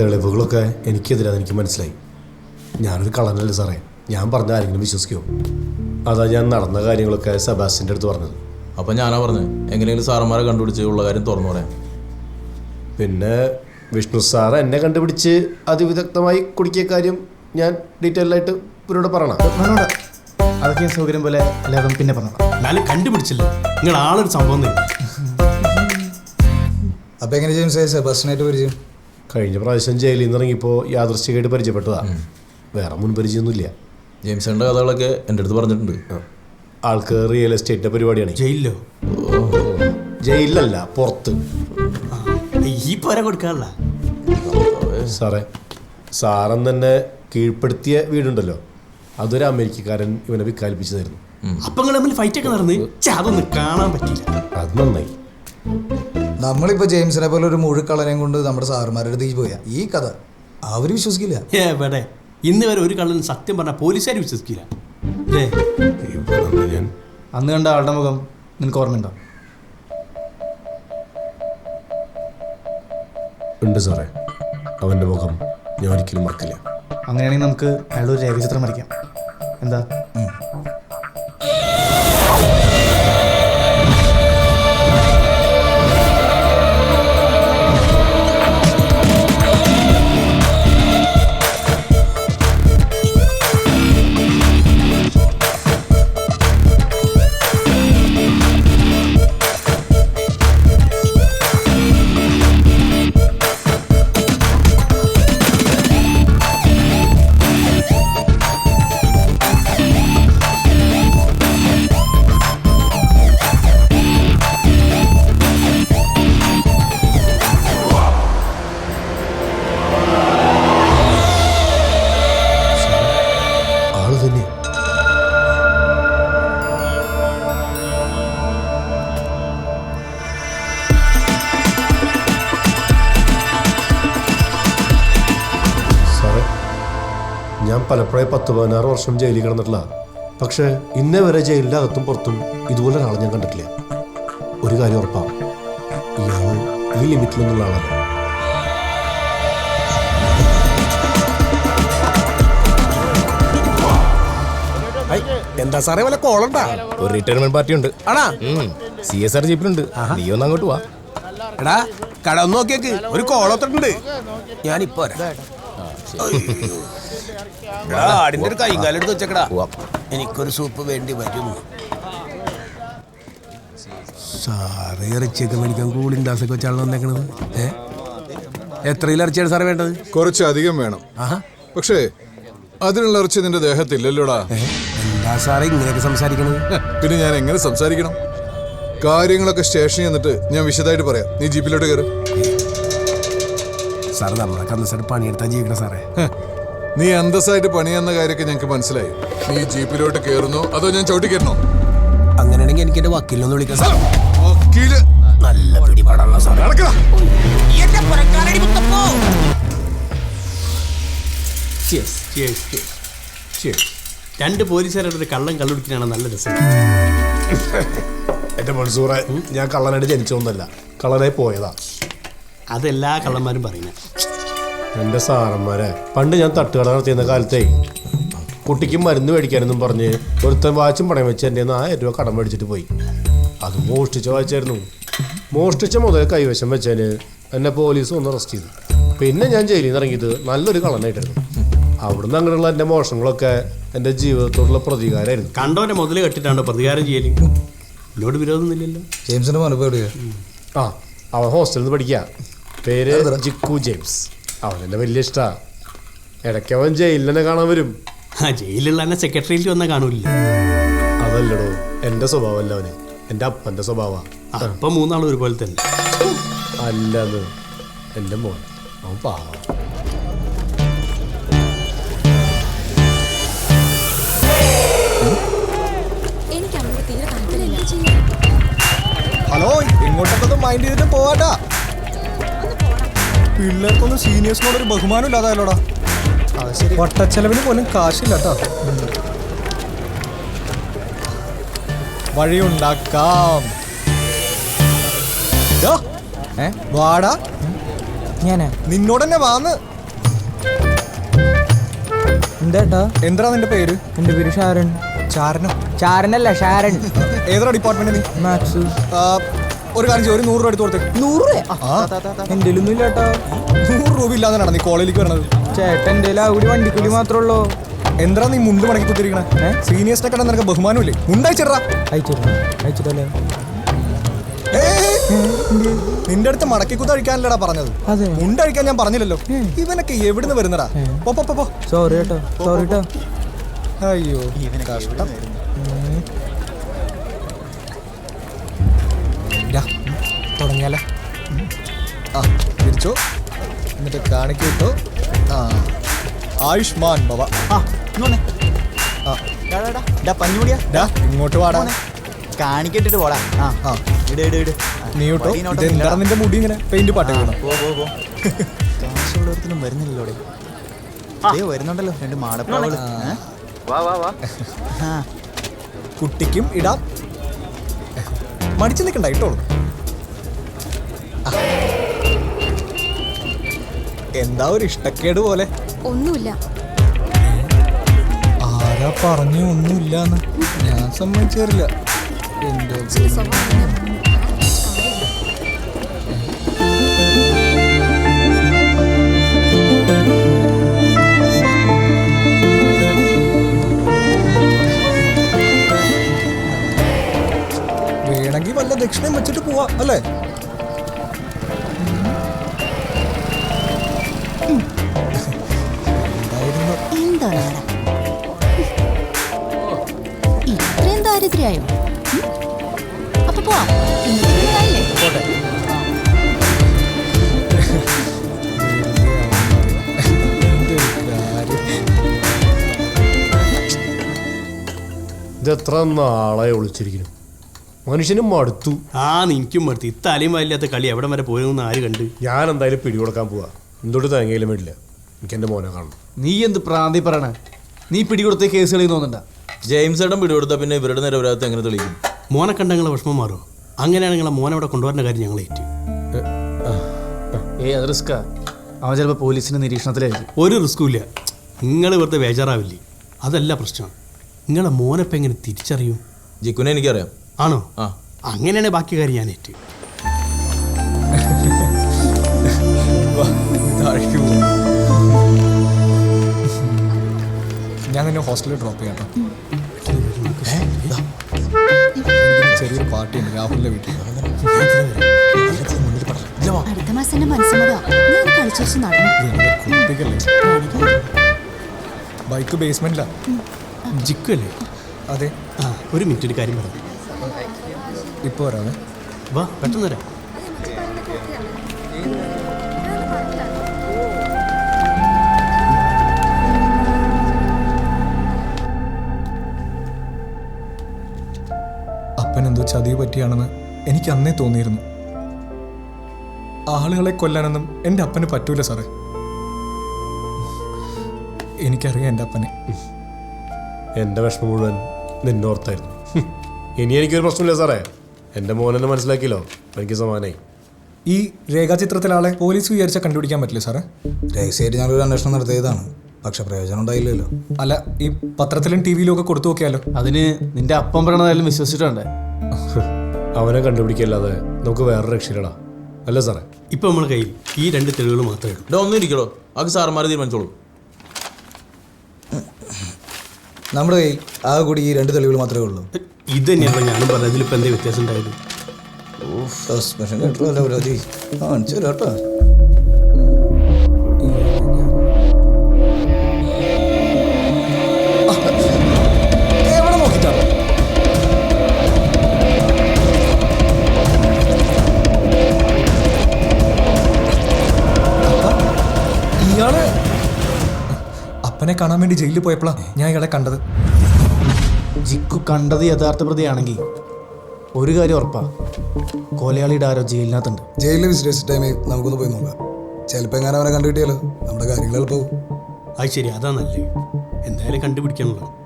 തെളിവുകളൊക്കെ എനിക്കെതിരാന്ന് എനിക്ക് മനസ്സിലായി. ഞാനൊരു കള്ളനല്ലേ സാറേ. ഞാൻ പറഞ്ഞ ആരെങ്കിലും വിശ്വസിക്കുമോ അതാ ഞാൻ നടന്ന കാര്യങ്ങളൊക്കെ സെബാസ്റ്റിന്റെ അടുത്ത് പറഞ്ഞത്. അപ്പം ഞാനാ പറഞ്ഞത് എങ്ങനെയെങ്കിലും സാറന്മാരെ കണ്ടുപിടിച്ച് ഉള്ള കാര്യം തുറന്നു പറയാം. പിന്നെ വിഷ്ണു സാർ എന്നെ കണ്ടുപിടിച്ച് അതിവിദഗ്ധമായി കുടുക്കിയ കാര്യം ഞാൻ ഡീറ്റെയിൽ ആയിട്ട് ഇവരോട് പറയണം. വേണോടാ അതൊക്കെ ഞാൻ സൗകര്യം പോലെ എല്ലാവരും പിന്നെ പറഞ്ഞു എന്നാലും കണ്ടുപിടിച്ചില്ല. നിങ്ങൾ ആളൊരു സംഭവം തന്നെ. അപ്പൊ എങ്ങനെ ജെയിംസ് സെബാസ്റ്റിനായിട്ട് പരിചയം? കഴിഞ്ഞ പ്രാവശ്യം ജയിലിൽ നിന്ന് ഇറങ്ങിയപ്പോൾ യാദൃശ്ചികമായിട്ട് പരിചയപ്പെട്ടതാ. വേറെ മുൻപരിചയമൊന്നുമില്ല ജെയിംസന്റെ കഥകളൊക്കെ എന്റെ അടുത്ത് പറഞ്ഞിട്ടുണ്ട്. ആൾക്ക് റിയൽ എസ്റ്റേറ്റിന്റെ പരിപാടിയാണ്. ജയിലിലോ? ജയിലിലല്ല പുറത്ത്. ഈ പോര കൊടുക്കാറില്ല സാറേ സാറൻ തന്നെ കീഴ്പ്പെടുത്തിയ വീടുണ്ടല്ലോ. അതൊരു അമേരിക്കക്കാരൻ ഇവനെ വിക്കാലിപ്പിച്ചതായിരുന്നു അപ്പൊ നിങ്ങൾ തമ്മിൽ ഫൈറ്റ് ഒക്കെ നടന്ന് അതൊന്നും കാണാൻ പറ്റില്ല അത് നന്നായി. നമ്മളിപ്പോ ജെയിംസിനെ പോലെ ഒരു മുഴുക്കളനെയും കൊണ്ട് നമ്മുടെ സാറുമാരുടെ അടുത്തേക്ക് പോയാ. ഈ കഥ അവർ വിശ്വസിക്കില്ല. എവിടെ ഇന്ന് വരെ ഒരു കള്ളൻ സത്യം പറഞ്ഞ പോലീസുകാർ വിശ്വസിക്കില്ല. അല്ലേ അന്ന് കണ്ട ആളുടെ മുഖം നിനക്ക് ഓർമ്മയുണ്ടോ? ഉണ്ട് സാറേ. അവന്റെ മുഖം ഞാൻ ഒരിക്കലും മറക്കില്ല. അങ്ങനെയാണെങ്കിൽ നമുക്ക് അയാളുടെ ഒരു രേഖചിത്രം വരയ്ക്കാം. എന്താ? ഞാൻ പലപ്പോഴായി പത്ത് പതിനാറ് വർഷം ജയിലിൽ കിടന്നിട്ടില്ല പക്ഷേ ഇന്നേ വരെ ജയിലിന്റെ അകത്തും പുറത്തും ഇതുപോലെ ഒരാളെ ഞാൻ കണ്ടിട്ടില്ല. ഒരു കാര്യം ഉറപ്പാണ് ഇയാൾ ഈ ലിമിറ്റിലൊന്നുള്ള ആളല്ല. എന്താ സാറേ വല്ല കോളുണ്ടാ? ഒരു റിട്ടയർമെന്റ് പാർട്ടി ഉണ്ട്. ആണാ? സി എസ് ആർ ജീപ്പിലുണ്ട് നീ ഒന്ന് അങ്ങോട്ട് വാ. എടാ കട ഒന്ന് നോക്കിയേക്ക്. ഒരു കോളൊത്തിട്ടുണ്ട് ഞാനിപ്പോ ആടിന്റെ ഒരു കൈകാലം എടുത്ത് വെച്ചേക്കടാ. എനിക്കൊരു സൂപ്പ് വേണ്ടി വരും. സാറ് ഇറച്ചിയൊക്കെ മേടിക്കാൻ കൂളിംഗ് ഗ്ലാസ് ഒക്കെ വെച്ചാണ് വന്നേക്കണത് ഏ? എത്രയിൽ ഇറച്ചിയാണ് സാറേ വേണ്ടത്? കുറച്ച് അധികം വേണം. ആഹാ. പക്ഷേ അതിനുള്ള ഇറച്ചി നിന്റെ ദേഹത്തില്ലല്ലോടാ? എന്താ സാറേ ഇങ്ങനെയൊക്കെ സംസാരിക്കണത്? പിന്നെ ഞാൻ എങ്ങനെ സംസാരിക്കണം? കാര്യങ്ങളൊക്കെ സ്റ്റേഷനിൽ എന്നിട്ട് ഞാൻ വിശദമായിട്ട് പറയാം. നീ ജീപ്പിലോട്ട് കയറും. സാർ നമ്മളെ കന്നസായിട്ട് പണിയെടുത്താൽ ജീവിക്കണം സാറേ. നീ അന്തസ്സായിട്ട് പണിയെന്ന കാര്യമൊക്കെ ഞങ്ങൾക്ക് മനസ്സിലായി. നീ ജീപ്പിലോട്ട് കയറുന്നു അതോ ഞാൻ ചവിട്ടി കയറണോ അങ്ങനെയാണെങ്കിൽ എനിക്ക് എന്റെ വക്കീലിനൊന്ന് വിളിക്കാം സാർ വക്കീൽ? നല്ല പിടിപാടുള്ള സാർ. രണ്ട് പോലീസുകാരുടെ ഒരു കള്ളൻ കള്ളുടിക്കാനാണ് നല്ല രസം. എന്റെ മൺസൂറ ഞാൻ കള്ളനായിട്ട് ജനിച്ചൊന്നല്ല കള്ളനായി പോയതാ. അതെല്ലാ കള്ളന്മാരും പറയുന്നത് എന്റെ സാറന്മാരെ പണ്ട് ഞാൻ തട്ടുകട നടത്തിയിരുന്ന കാലത്തേ കുട്ടിക്ക് മരുന്ന് മേടിക്കാനെന്നും പറഞ്ഞ് ഒരുത്തൻ വാച്ചും പണയം വെച്ച് എന്റെ നിന്ന് ആയിരം രൂപ കടം മേടിച്ചിട്ട് പോയി. അത് മോഷ്ടിച്ച വാച്ചായിരുന്നു. മോഷ്ടിച്ച മുതൽ കൈവശം വെച്ചതിന് എന്നെ പോലീസ് ഒന്ന് അറസ്റ്റ് ചെയ്തു. പിന്നെ ഞാൻ ജയിലിൽ നിന്ന് ഇറങ്ങിയത് നല്ലൊരു കള്ളനായിട്ടായിരുന്നു. അവിടുന്ന് അങ്ങനെയുള്ള എന്റെ മോഷണങ്ങളൊക്കെ എന്റെ ജീവിതത്തോടുള്ള പ്രതികാരമായിരുന്നു. കണ്ടവന്റെ മുതൽ കെട്ടിട്ടാണ് പ്രതികാരം ചെയ്യൽ? എന്നോട് വിരോധമൊന്നുമില്ലല്ലോ ജെയിംസിന്റെ മനപ്പ് എവിടെയാ? ആ അവൻ ഹോസ്റ്റലിൽ നിന്ന് പഠിക്കുക പേര് ജിക്കു ജെയിംസ്. അവൻ എന്നെ വലിയ ഇഷ്ടാ. ഇടയ്ക്ക് അവൻ ജയിലിൽ തന്നെ കാണാൻ വരും. ആ ജയിലുള്ള എന്നെ സെക്രട്ടറിയിൽ വന്നാൽ കാണൂല അതല്ലടോ എന്റെ സ്വഭാവമല്ല അവന്. എന്റെ അപ്പന്റെ സ്വഭാവ. അപ്പൊ മൂന്നാളും ഒരുപോലെ തന്നെ. അല്ലെന്ന്. എന്റെ മോൻ അവൻ പാവ. എനിക്ക് തീരെ താല്പര്യമില്ല. ഹലോ ഇങ്ങോട്ടൊക്കെ മൈൻഡ് ചെയ്തിട്ട് പോവാട്ടാ. പിള്ളേർക്കൊന്നും സീനിയേഴ്സിനോടൊരു ബഹുമാനം ഇല്ലാതായാലോടാ വട്ടച്ചെലവിന് പോലും കാശില്ല കേട്ടോ വഴിയുണ്ടാക്കാം. വാടാ. ഞാൻ? നിന്നോട് തന്നെ വാന്ന്. എന്താ എന്താ നിന്റെ പേര്? എന്റെ പേര് ഷാരൻ. ചാരനോ? ചാരനല്ല ഷാരൻ. ഏതാ ഡിപ്പാർട്ട്മെന്റ് നീ? മാത്സ്. ഒരു കാര്യം ചെയ്യും ഒരു നൂറ് രൂപ എടുത്ത് കൊടുത്തേ. നൂറ് എന്റെ ഒന്നും ഇല്ലാട്ടോ നൂറ് രൂപ ഇല്ലാതെ നീ കോളേജിലേക്ക് വരണത്? ചേട്ടൻ എന്റെ ആ കൂടി വണ്ടിക്കൂലി മാത്രമേ ഉള്ളൂ. എന്താ നീ മുണ്ട് മടക്കി കുത്തിരിക്കണേ സീനിയേഴ്സിനെ നിനക്ക് ബഹുമാനമില്ലേ? മുണ്ടയച്ചിടാ അയച്ചിട്ടോ അയച്ചിട്ടല്ലേ? നിന്റെ അടുത്ത് മടക്കി കുത്ത് അഴിക്കാനല്ലടാ പറഞ്ഞത്. മുണ്ട് മുണ്ടഴിക്കാൻ ഞാൻ പറഞ്ഞില്ലല്ലോ. ഇവനൊക്കെ എവിടുന്ന് വരുന്നടാ? പോ, പോ, പോ, പോ. സോറി കേട്ടോ. സോറി കേട്ടോ. അയ്യോ കഷ്ടം. തുടങ്ങിയാലോ? ആ തിരിച്ചോ. എന്നിട്ട് കാണിക്കൂ കേട്ടോ ആ ആയുഷ്മാൻ ഭവ. ആ ഇങ്ങോട്ട് വാടാ. കാണിക്കട്ടിട്ട് പോടാ. ആ ആ. ഇട് ഇട് ഇട്. നീ കേട്ടോ എന്താണ് ഇതെന്താ നിന്റെ മുടി ഇങ്ങനെ പെയിന്റ് പാട്ട് വീണോ പോ പോ പോ. കാശുള്ളവർക്കൊന്നും വരുന്നില്ലല്ലോ ദേ വരുന്നുണ്ടല്ലോ. രണ്ട് വാ വാ. ആ. കുട്ടിക്കും ഇടാം. മടിച്ചു നിൽക്കണ്ട ഇട്ടോളൂ. എന്താ ഒരു ഇഷ്ടക്കേട് പോലെ? ഒന്നുമില്ല. ആരാ പറഞ്ഞു ഒന്നുമില്ല ഞാൻ സമ്മതിച്ചറില്ല. സ്വഭാവങ്ങൾ വേണമെങ്കിൽ വല്ല ദക്ഷിണയും വെച്ചിട്ട് പോവാ അല്ലേ? എന്താണ് ഇത്രയും ദാരിദ്ര്യായോ? അപ്പൊ പോവാം. ഇതെത്ര നാളെ ഒളിച്ചിരിക്കുന്നു? മനുഷ്യനും മടുത്തു. ആ നിനക്കും മടുത്തു. ഇത്തലയും വലിയാത്ത കളി എവിടെ വരെ പോയെന്ന് ആര് കണ്ട്? ഞാൻ എന്തായാലും പിടികൊടുക്കാൻ പോവാ. എന്തൊട്ട് തേങ്ങയിലും വേണ്ടില്ല എനിക്ക് എന്റെ മോനെ കാണണം. നീ എന്ത് പ്രാന്തി പറയണേ? നീ പിടികൊടുത്ത കേസുകളിൽ തോന്നണ്ട. ജെയിംസ് ഏട്ടൻ പിടികൊടുത്താൽ പിന്നെ ഇവരുടെ നിരപരാധത്തെ എങ്ങനെ തെളിയിക്കും? മോനെ കണ്ട നിങ്ങളെ വിഷമം മാറുമോ അങ്ങനെയാണ് നിങ്ങളെ മോനെ അവിടെ കൊണ്ടുവരേണ്ട കാര്യം ഞങ്ങൾ ഏറ്റു. ഏ അത് റിസ്ക്കാ? അവൻ ചിലപ്പോൾ പോലീസിന്റെ നിരീക്ഷണത്തിലായിരിക്കും. ഒരു റിസ്ക്കും ഇല്ല. നിങ്ങൾ വെറുതെ ബേജാറാവില്ലേ? അതല്ല പ്രശ്നം. നിങ്ങളെ മോനെപ്പം എങ്ങനെ തിരിച്ചറിയും? ജിക്കുനെ എനിക്കറിയാം. ആണോ? ആ. അങ്ങനെയാണ് ബാക്കി കാര്യം ഞാൻ ഏറ്റ്. ഞാൻ ഹോസ്റ്റലിൽ ഡ്രോപ്പ് ചെയ്യാം ചെറിയൊരു പാർട്ടി ഉണ്ട് രാഹുലിന്റെ വീട്ടിൽ. അടുത്ത മാസം എന്റെ മനസ്സമ്മതാ ഞാൻ കളിച്ചു നടന്നു. കുട്ടിക്കല്ലേ? ബൈക്ക് ബേസ്മെന്റിലാ ജിക്കു അല്ലേ അതെ. ആ ഒരു മിനിറ്റ് ഒരു കാര്യം പറഞ്ഞു ഇപ്പോ വരാമേ വാ പെട്ടെന്ന് വരാം. എന്തോ ചതിവ് പറ്റിയാണെന്ന് എനിക്ക് അന്നേ തോന്നിയിരുന്നു. ആളുകളെ കൊല്ലാനൊന്നും എന്റെ അപ്പന് പറ്റൂല സാറേ. എനിക്കറിയാം എന്റെ അപ്പനെ. എന്റെ വിഷമം മുഴുവൻ നിന്നോർത്തായിരുന്നു. ഇനി എനിക്കൊരു പ്രശ്നമില്ല സാറേ. എന്റെ മോനെന്നെ മനസ്സിലാക്കിയല്ലോ. എനിക്ക് സമാനായി ഈ രേഖാചിത്രത്തിലെ ആളെ പോലീസ് വിചാരിച്ച കണ്ടുപിടിക്കാൻ പറ്റില്ല സാറേ? രഹസ്യമായിട്ട് ഞങ്ങളൊരു അന്വേഷണം നടത്തിയതാണ്. പക്ഷെ പ്രയോജനം ഉണ്ടായില്ലല്ലോ. അല്ല ഈ പത്രത്തിലും ടി വിയിലും ഒക്കെ കൊടുത്തു നോക്കിയാലോ? അതിന് നിന്റെ അപ്പം പറയണതായാലും വിശ്വസിച്ചിട്ടുണ്ടേ. അവനെ കണ്ടുപിടിക്കല്ലാതെ നമുക്ക് വേറെ രക്ഷയില്ലടാ. അല്ല സാറേ? ഇപ്പൊ നമ്മുടെ കയ്യിൽ ഈ രണ്ട് തെളിവുകൾ മാത്രമേ ഉള്ളൂ. ഒന്നും ഇരിക്കണോ അത് സാറന്മാർ തീരുമാനിച്ചോളൂ. നമ്മുടെ കയ്യിൽ ആ കൂടി ഈ രണ്ട് തെളിവുകൾ മാത്രമേ ഉള്ളൂ. ഇത് തന്നെയാണ് ഞാനും പറഞ്ഞതിൽ ഇപ്പൊ എന്താ വ്യത്യാസം ഉണ്ടായത്? സസ്പെൻഷൻ കേട്ടോ കേട്ടോ. വേണ്ടി ജയിലിൽ പോയപ്പോഴാണ് ഞാൻ ഇയാളെ കണ്ടത്. ജിക്കു കണ്ടത് യഥാർത്ഥ പ്രതിയാണെങ്കിൽ ഒരു കാര്യം ഉറപ്പാ. കൊലയാളിയുടെ ആരോ ജയിലിനകത്തുണ്ട്. ജയിലിൽ വിസിറ്റേഴ്സ് ടൈമിൽ നമുക്കൊന്ന് പോയി നോക്കാം. ചിലപ്പോൾ എങ്ങനെ അവനെ കണ്ടുകിട്ടിയാലോ? നമ്മുടെ കാര്യങ്ങൾ എളുപ്പവും അത് ശരി അതാ നല്ലേ എന്തായാലും കണ്ടുപിടിക്കാനുള്ളത്